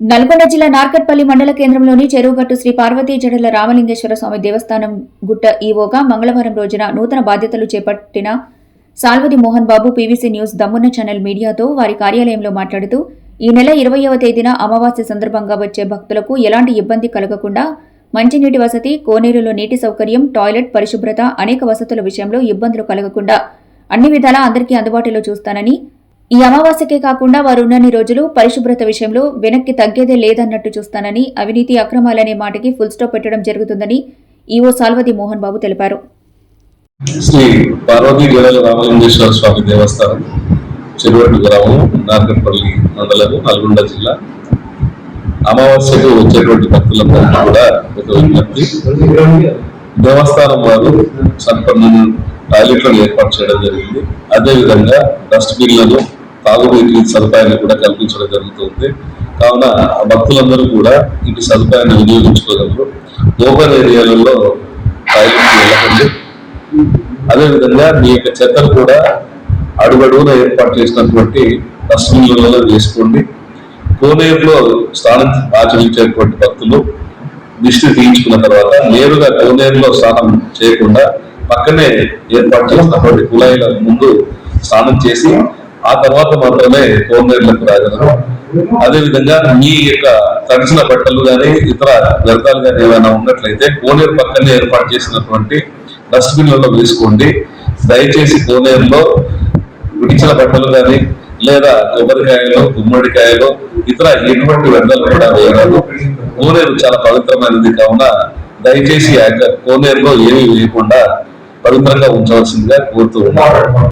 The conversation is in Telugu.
నల్గొండ జిల్లా నార్కట్పల్లి మండల కేంద్రంలోని చెరువుగట్టు శ్రీ పార్వతీ జడల రామలింగేశ్వర స్వామి దేవస్థానం గుట్ట ఈవోగా మంగళవారం రోజున నూతన బాధ్యతలు చేపట్టిన సాల్వది మోహన్ బాబు పీవీసీ న్యూస్ దమ్మున్న ఛానల్ మీడియాతో వారి కార్యాలయంలో మాట్లాడుతూ ఈ నెల ఇరవయవ తేదీన అమావాస్య సందర్భంగా వచ్చే భక్తులకు ఎలాంటి ఇబ్బంది కలగకుండా మంచినీటి వసతి కోనేరులో నీటి సౌకర్యం టాయిలెట్ పరిశుభ్రత అనేక వసతుల విషయంలో ఇబ్బందులు కలగకుండా అన్ని విధాలా అందరికీ అందుబాటులో చూస్తానని ఈ అమావాస్యకే కాకుండా వారు ఉన్నన్ని రోజులు పరిశుభ్రత విషయంలో వెనక్కి తగ్గేదే లేదన్నట్టు చూస్తానని అవినీతి అక్రమాలనే మాటకి ఫుల్ స్టాప్ పెట్టడం జరుగుతుందని ఈవో సాల్వతి మోహన్ బాబు తెలిపారు. శ్రీ పార్వతీ గొడవల రామలింగేశ్వర స్వామి దేవస్థానం చెరువట్టు గ్రామం నార్కట్పల్లి మండలం నల్గొండ జిల్లా. అమావాస్యకు వచ్చేటువంటి భక్తులందరికీ కూడా ఒక విజ్ఞప్తి దేవస్థానం వారు సంపన్న టాయిలెట్లను ఏర్పాటు చేయడం జరిగింది. అదేవిధంగా డస్ట్బిన్లను తాగునీటి సదుపాయాన్ని కూడా కల్పించడం జరుగుతుంది. కావున ఆ భక్తులందరూ కూడా ఇటు సదుపాయాన్ని వినియోగించుకోగలరు. ఓపెన్ ఏరియాలలో టాయిలెట్కి వెళ్ళకండి. అదేవిధంగా మీ యొక్క చెత్తను కూడా అడుగడుగున ఏర్పాటు చేసినటువంటి డస్ట్బిన్లలో వేసుకోండి. కోనేరులో స్నానం ఆచరించేటువంటి భక్తులు దిష్టి తీయించుకున్న తర్వాత నేరుగా కోనేరులో స్నానం చేయకుండా పక్కనే ఏర్పాటు చేసినటువంటి కుళాయిల ముందు స్నానం చేసి ఆ తర్వాత మాత్రమే కోనేరులకు రాగలరు. అదేవిధంగా మీ యొక్క తడిచిన బట్టలు కానీ ఇతర వ్యర్థాలు కానీ ఏమైనా ఉన్నట్లయితే కోనేరు పక్కనే ఏర్పాటు చేసినటువంటి డస్ట్బిన్లలో వేసుకోండి. దయచేసి కోనేరులో విడిచిన బట్టలు కానీ లేదా కొబ్బరికాయలు గుమ్మడికాయలు ఇతర ఎటువంటి వ్యర్థాలు కూడా వేయరాదు. కోనేరు చాలా పవిత్రమైనది కావున దయచేసి ఆ యొక్క కోనేరులో ఏమీ వేయకుండా పవిత్రంగా ఉంచవలసిందిగా కోరుతూ